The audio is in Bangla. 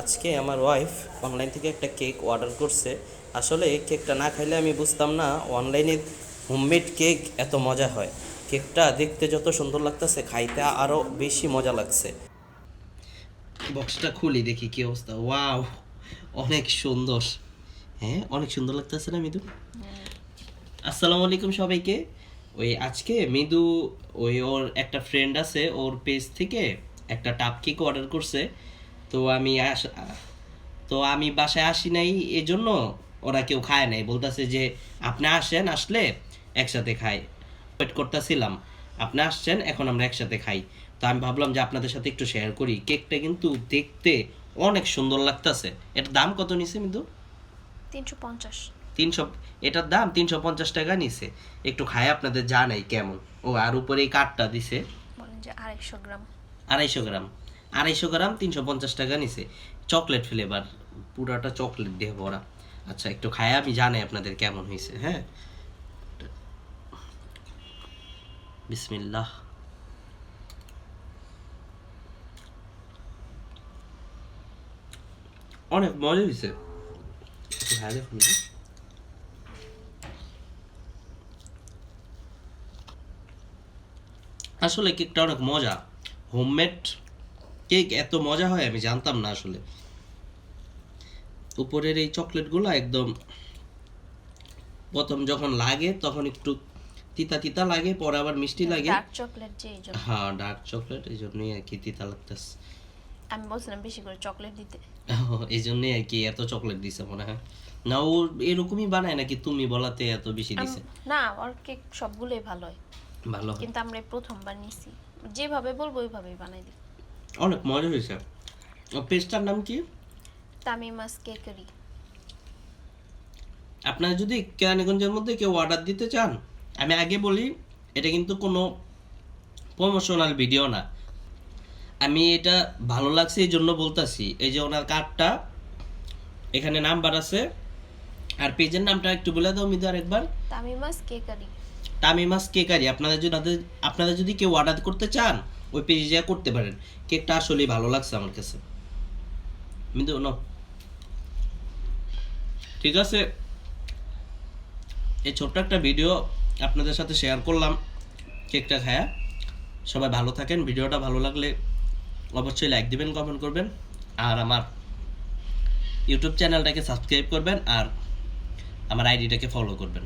আজকে আমার ওয়াইফ অনলাইন থেকে একটা কেক অর্ডার করছে। আসলে এই কেকটা না খাইলে আমি বুঝতাম না অনলাইনে হোমমেড কেক এত মজা হয়। কেকটা দেখতে যত সুন্দর লাগতেছে খাইতে আরও বেশি মজা লাগছে। বক্সটা খুলি দেখি কি অবস্থা। ওয়াও অনেক সুন্দর। হ্যাঁ অনেক সুন্দর লাগতেছে না মৃদু? আসসালামু আলাইকুম সবাইকে। ওই আজকে মৃদু ওই ওর একটা ফ্রেন্ড আছে ওর পেজ থেকে একটা টাপ কেক অর্ডার করছে। তো আমি তো আমি বাসায় আসি নাই এজন্য ওরা কেউ খায় নাই। বলতেছে যে আপনি আসেন আসলে একসাথে খাই। ওয়েট করতেছিলাম। আপনি আসছেন এখন আমরা একসাথে খাই। তো আমি ভাবলাম যে আপনাদের সাথে একটু শেয়ার করি। কেকটা কিন্তু দেখতে অনেক সুন্দর লাগতেছে। এটার দাম কত নিছে মিদু তিনশো পঞ্চাশ। তিনশো এটার দাম তিনশো পঞ্চাশ টাকা নিছে। একটু খায় আপনাদের জানাই কেমন। ও আর উপরে এই কাঠটা দিছে। বলেন যে আড়াইশো গ্রাম। আড়াইশো গ্রাম। আড়াইশো গ্রাম, তিনশো পঞ্চাশ টাকা নিছে। চকলেট ফ্লেভার, পুরাটা চকলেট দিয়ে ভরা। আচ্ছা একটু খায়, আমি জানাই আপনাদের কেমন হয়েছে হ্যাঁ? বিসমিল্লাহ। অনেক মজা হয়েছে। আসলে কেকটা অনেক মজা। হোমমেড কেক এত মজা হয় আমি জানতাম না আসলে। উপরের এই চকলেটগুলো একদম প্রথম যখন লাগে তখন একটু তিতা তিতা লাগে পরে আবার মিষ্টি লাগে। ডার্ক চকলেট যে এই জন্য। হ্যাঁ ডার্ক চকলেট এই জন্যই আর কি তিতা লাগতেছে। আমি বলছিলাম বেশি করে চকলেট দিতে। এই জন্যই আর কি এত চকলেট দিছে মনে হয়। না ও এরকমই বানায় নাকি তুমি বলাতে এত বেশি দিছে? না ওর কেক সবগুলোই ভালো হয়। ভালো কিন্তু আমরা প্রথমবার নিছি। যেভাবে বলব ওইভাবেই বানাই দিই। অনেক মজা হয়েছে। পেস্টটার নাম কি? তামিমাস কেকারি আপনারা যদি কেরানীগঞ্জের মধ্যে কেউ অর্ডার দিতে চান আমি আগে বলি এটা কিন্তু কোনো প্রমোশনাল ভিডিও না। আমি এটা ভালো লাগছে এই জন্য বলতাছি। এই যে ওনার কার্ডটা এখানে নাম্বার আছে। আর পেজের নামটা একটু বলে দাও মিদু আরেকবার। তামিমাস কেকারি তামিমাস কেকারি আপনাদের যদি আপনারা যদি কেউ অর্ডার করতে চান ওই পেজে যা করতে পারেন। কেকটা আসলেই ভালো লাগছে আমার কাছে। মিদু নো ঠিক আছে। এই ছোট্ট একটা ভিডিও আপনাদের সাথে শেয়ার করলাম কেকটা খায়া। সবাই ভালো থাকেন। ভিডিওটা ভালো লাগলে অবশ্যই লাইক দিবেন কমেন্ট করবেন। আর আমার ইউটিউব চ্যানেলটাকে সাবস্ক্রাইব করবেন আর আমার আইডিটাকে ফলো করবেন।